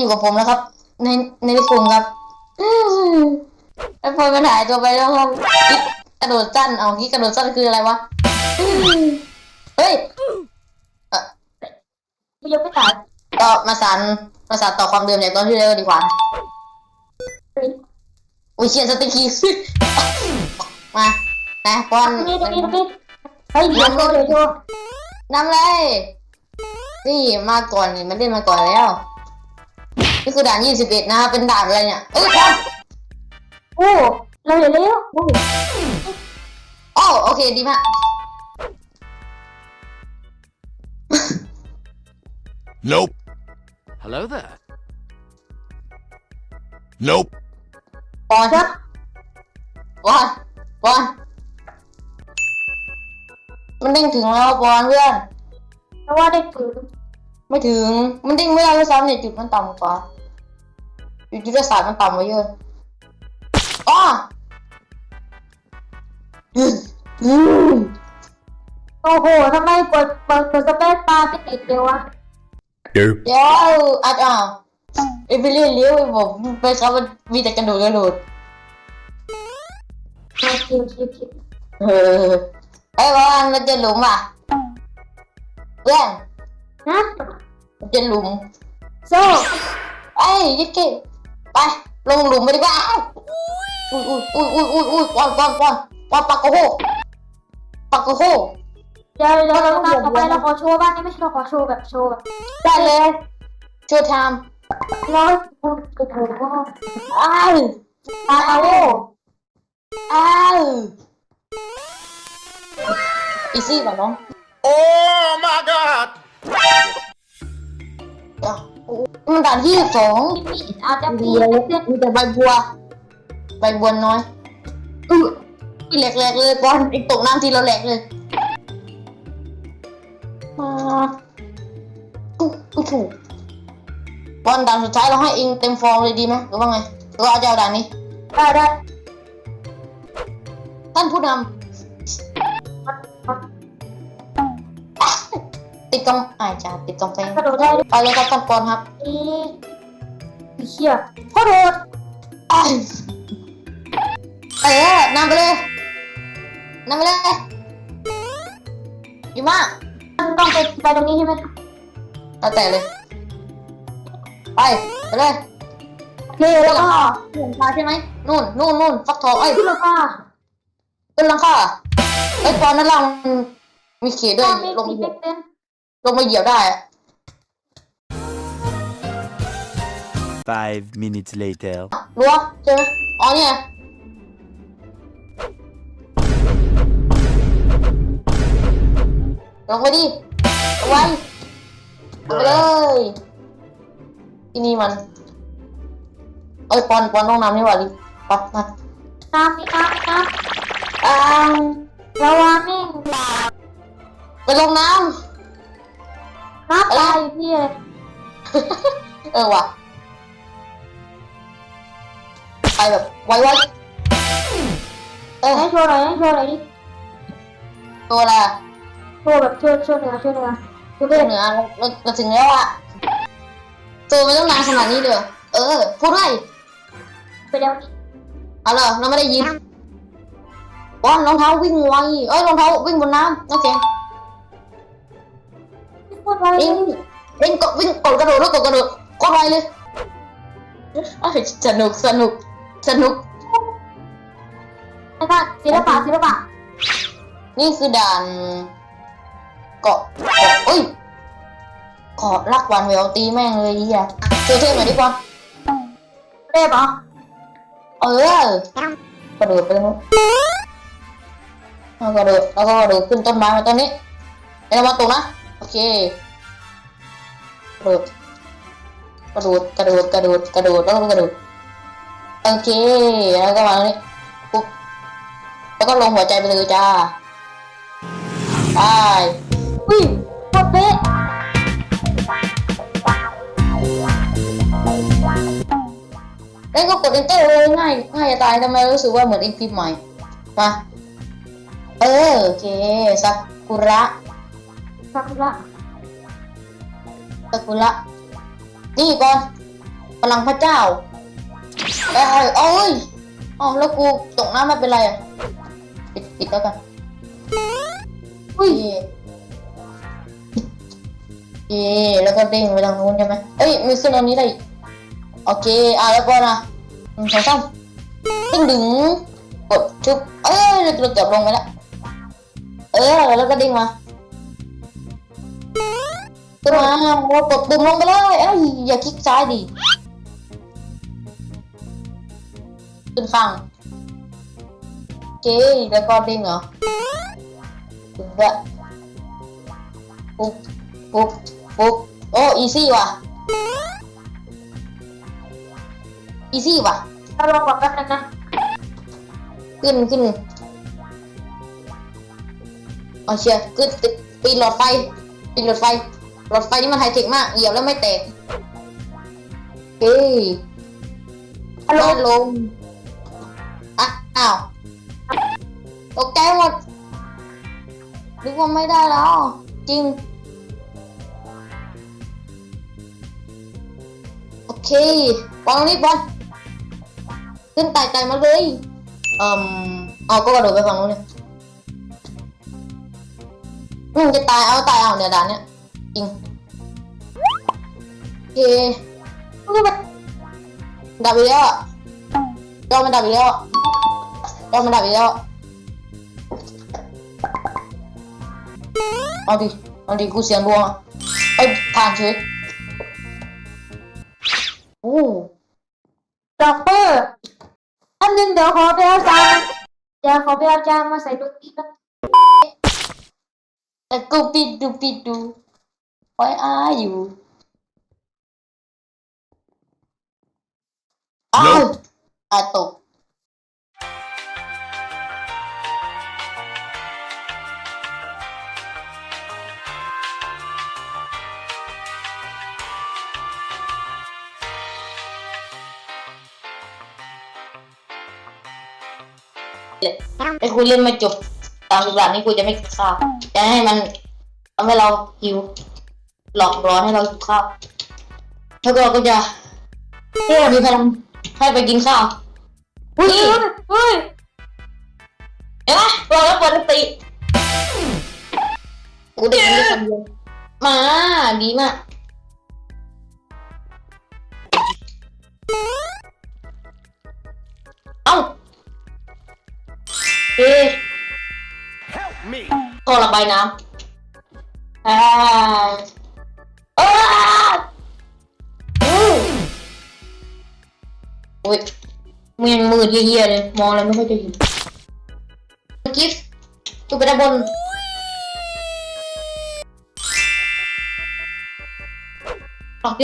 อยู่กับผมนะครับ ในในนิคุงครับไอ้พลอยมันหายตัวไปแล้วครับกิ๊กกระโดดสั้นเอากิ๊กกระโดดสั้นคืออะไรวะเฮ้ยเอ่อกูยังไม่ตายก็มาสานมาสานต่อความเดิมจากตอนที่แล้วดีกว่านะอุ้ยเขียนสติกคีมานะป้อนนี่ตรงนี้ตรงนี้เฮ้ยเดี๋ยวโชว์เดี๋ยวโชว์นำเลยนี่มาก่อนนี่มันเล่นมาก่อนแล้ว นี่คือด่านยี่สิบเอ็ดนะครับเป็นด่านอะไรเนี่ยเอ้ยป้อนโอ้เราเห็นแล้วโอ้โอ้โอเคดีมาก Nope. Hello there. Nope. ปอนครับปอนปอนมันเด้งถึงแล้วปอนเพื่อนเพราะว่าได้ปืน ไม่ถึง มันเด้งไม่ได้ด้วยซ้ำเนี่ยจุดมันต่ำกว่าจุดยุทธศาสตร์มันต่ำกว่าเยอะอ๋ออืมอืมโอ้โหทำไมกดกดกดสเปซปาไม่ติดเลยวะ Nope. เดี๋ยวอาจอ้าวเอเบเรียนเลี้ยวไปบอกไปครับมันมีแต่กระโดดกระโดดมาคิวคิวคิวเออไอ้บอลมันจะหลุมอะเพื่อน นะจะหลุมโซ่ไอ้ยิกเก้ไปลงหลุมไปดีกว่าอุ้ยอุ้ยอุ้ยอุ้ยอุ้ยอุ้ยปอนปอนปอนปอนปักกะโฮปักกะโฮเดี๋ยวเดี๋ยวเราตามต่อไปเราขอโชว์บ้างนี่ไม่ใช่เราขอโชว์แบบโชว์แบบได้เลยโช่วยทม์ร้อยคุณกระโถนว่าำอ้าวตาเอาโอ้อ้าวอีซี่กว่าน้อง Oh my God. เดี๋ยวมันด่านที่สองมีอาจจะมีมีแต่ใบบัว ใบบัวน้อยอือที่แหลกๆเลยบอลอีกตกน้ำทีเราแหลกเลยมาอุ๊ยอุ๊ยถูกบอลด่านสุดท้ายเราให้เองเต็มฟองเลยดีไหมหรือว่าไงหรือว่าเอาจะเอาด่านนี้ได้ได้ท่านผู้นำ ติดกำอายจ้าติดกำแพงกระโดดได้ไปเลยครับท่านปอนครับนี่เชี่ยโคตรโหดอ้ายเออนำไปเลยนำไปเลยดีมากต้องไปไปตรงนี้ใช่ไหมแล้วแต่เลย ไปไปเลยโอเคแล้วก็ขึ้นหลังคาใช่ไหมนู่นนู่นนู่นฟักทองเอ้ยขึ้นราคาขึ้นหลังคาไอ้ยปอนนั่นล่างมันมีเขียด้วยไม่ลงมีมาเหยีเม็ยบดเต้น ลงมาเหยียบได้อะ Five minutes later. รั้วใช่ไหมอ๋อเนี่ยลงไปดิเอาไว้เอาไปเลยที่นี่มัน เอ้ยปอนปอนต้องน้ำนี่หว่าดิไปมาน้ำมีน้ำมีน้อ่าำระวังนี่ไปลงน้น้ำ ตายอยู่พี่เลยำเออว่ะ ไปแบบไวไวเออให้โชว์หน่อยให้โชว์หน่อยดิตัวอะไรอะโชว์แบบโชว์โชว์เหนือโชว์เหนือโชว์เรื่เด่องนเหนือเราเราเราถึงแล้วอะเจอไม่ต้องนานขนาดนี้เลยเหรอเออพูดให้ไปแล้วเอาเลยเราไม่ได้ยินบอลรองเท้าวิ่งไวเอ้ยรองเท้าวิ่งบนน้ำโอเค พูดไว้วิ่งวิ่งกดวิ่งกดกระโดดแล้วกดกระโดดกดไวเลยเอ้ยสนุกสนุกสนุกไอ้ท่านศิลปะศิลปะนี่คือด่านเกาะเกาะเอ้ยเกาะรักหวานแหววตีแม่งเลยอ้เฮียเจอเทพหน่อยดิบอลเรียบเหรอเออกระโดดไปเลยเอากระโดดแล้วก็กระโดดขึ้นต้นไม้มาต้นนี้ไอ้ระวังตกนะ เคกระโดดกระโดดกระโดดกระโดดกระโดดแล้วก็กระโดดโอเคแล้วก็วางตรงนี้ปุ๊บแล้วก็ลงหัวใจไปเลยจ้าไปอุ้ยโคตรเป๊ะเล่นก็กด enter เลยง่ายง่ายจะตายทำไมรู้สึกว่าเหมือนเองพิมใหม่มาเออโอเคซากุระ สักละตะกุละนี่ก่อนพลังพระเจ้าเอ้ยเอ้ยอ๋อแล้วกูตกน้ำไม่เป็นไรอะปิดปิดแล้วกันอุ้ยเย่เย่แล้วก็เด้งไปทางนู้นใช่ไหมเอ้ยมีขึ้นตรงนี้ได้โอเคอะแล้วก็นะหนึ่งสองสามดึงดึงกดชุบเอ้ยเราเกือบลงไปแล้วเออแล้วก็ดิ่งมา ขึ้นมาเรากดปุ่มลงไปเลยเอ้ยอย่าคลิกซ้ายดิขึ้นข้างโอเคแล้วก็ดิ่งเหรอถึงแล้วปุ๊บปุ๊บปุ๊บโอ้อีซี่ว่ะอีซี่ว่ะเราลองก่อนแป๊บนึงนะ ขึ้นขึ้นเอาเชียร์ขึ้นติดปีนหลอดไฟปีนหลอดไฟ หลอดไฟนี่มันไฮเทคมาก เหยียบแล้วไม่แตกเฮ้ยฮัลโหลลดลงอะอ้าวตกใจหมดนึกว่าไม่ได้แล้ว จริง โอเคปอนนี้ปอนขึ้นไต่ไต่มาเลยเอ่มเอาก็กระโดดไปฝั่งนู้นเลยอืมจะตายเอาตายเอาเนี่ยด่านเนี้ย จริงโอเคนี่มันดับอีกแล้วอะจอมันดับอีกแล้วอะจอมันดับอีกแล้วอะเอาดิเอาดิกูเสียงดวงอะไปผ่านเฉยโอ้ด็อกเตอร์อันนึงเดี๋ยวขอไปเอาจานเดี๋ยวขอไปเอาจานมาใส่ดนตรีนะแต่กูปิดดูปิดดู ไว้อาอยู่อ้าวตาตก ไอ้คุยเล่นไม่จบตามสุดานี้กูจะไม่กินข้าวจะให้มันทำให้เราหิว หลอกร้อนให้เราหิวข้าวแล้วก็เราก็จะเฮ้มีพลังให้ไปกินข้าวอุ้ยเฮ้ยเห็นไหมเราแล้วเปิดดนตรีกูเด็กนี่คนเดียวมาดีมากเอ้าเอ๊ะ Help me. ท่อระบายน้ำอ่าอ้าอู้ โอ้ยมือมือเฮียๆเลย มองอะไรไม่ค่อยจะเห็นกิฟต์ตัวไปด้านบน โอเค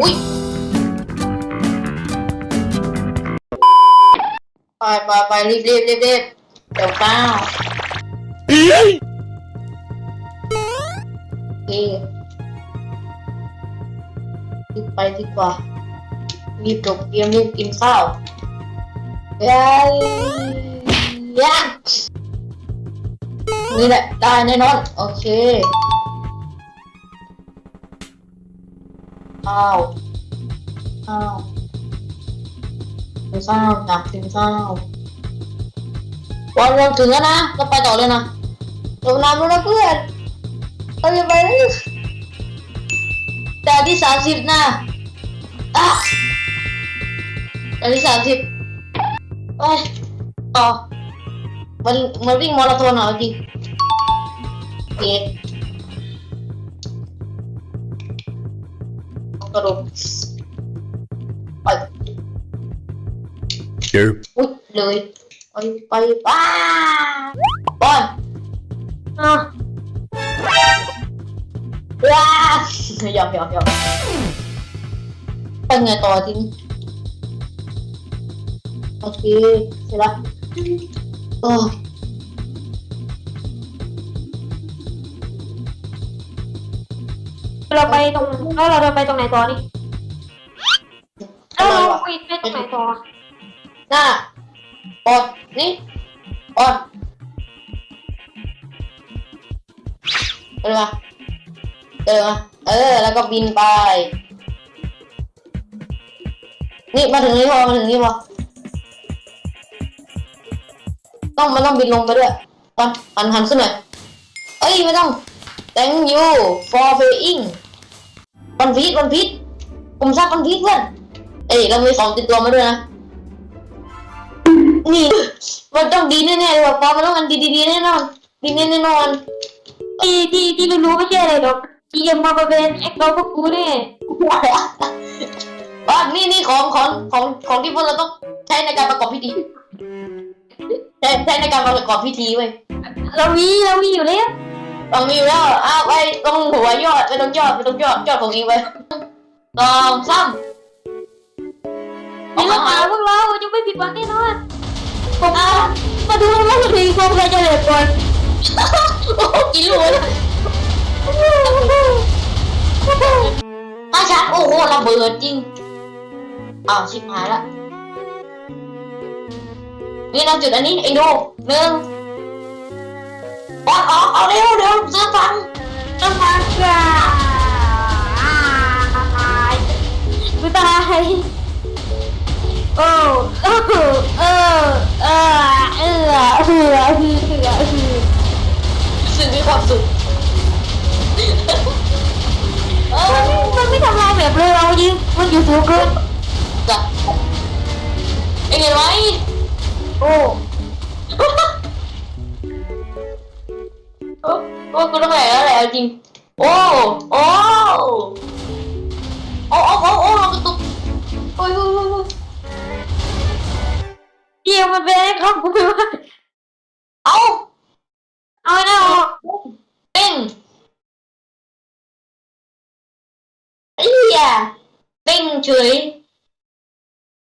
อุ้ยไปไปไปรีบรีบรีบรีบ ดี๋ยวก้าวโอเครีบไปดีกว่า รีบจบเกมรีบกินข้าวเย้ยักนี่แหละ ได้แน่นอน โอเคข้าวข้าวข้าวจับกินข้าว วันวันถึงแล้วนะเราไปต่อเลยนะลงน้ำแล้วนะเพื่อนเราจะไปแล้วแต่ที่สามสิบนะอะแต่ที่สามสิบไปต่อมันมันวิ่งมาราธอนเหรอจริงเกตกระโดดไป Nope. อุ๊ยเลย ไปไปป้าบอลอะว้าหยอกหยอกหยอกไปไงต่อทีนี้โอเคเสร็จแล้วโอ้เราไปตรงแล้วเราเดินไปตรงไหนต่อนี่แล้วอะไรเราวะคุยไปตรงไหนต่อหน้ ปลดนี่ปลดเออเออเออ แล้วก็บินไป นี่มาถึงนี่พอมาถึงนี่พอต้องมันต้องบินลงไปด้วยตอนหันหันขึ้นหน่อยเอ้ยไม่ต้อง thank you for paying วันพีชปันพีชผมทราบวันพีชเพื่อน เอ้ยเรามีสองติดตัวมาด้วยนะ นี่มันต้องดีแน่ๆเลยว่ะปอมันต้องมันดีดีๆแน่นอน ดีแน่แน่นอนที่ที่ที่รู้ๆไม่ใช่อะไรหรอกที่ยังมาเป็นแอคเราพวกกูเนี่ยว่านี่นี่ของของของของที่พวกเราต้องใช้ในการประกอบพิธีใช้ใช้ในการประกอบพิธีเว้ยเรามีเรามีอยู่แล้วต้องมีอยู่แล้วอ้าวไปตรงหัวยอดไปตรงยอดไปตรงยอดยอดของนี้ไปสองสามออนี่กเรามาตามพวกเราจะไม่ผิดหวังแน่นอน ผมมาดูว่าสุดทีผมจะเดือดก่อนโอ้กี่ลูกเลยถ้าชัดโอ้โหระเบิดจริงอ้าวชิบหายละนี่เราจุดอันนี้ไอ้ดูหนึ่งบอลออกเอาเร็วเร็วซื้อฟังน้ำมันกายกูตาย โอ้โอ้เออเออเออเออเออเออเออสึกมีความสุขเออมันไม่ทำลายแบบเลยเรายิงมันอยู่สูงเกินจ้ะเอ็งเห็นไหมโอ้โอ้โอ้กูต้องแหล่แล้วแหละจริง โอ้ โอ้ โอ้โอ้โอ้ เดียวมันเป็นครับกูไม่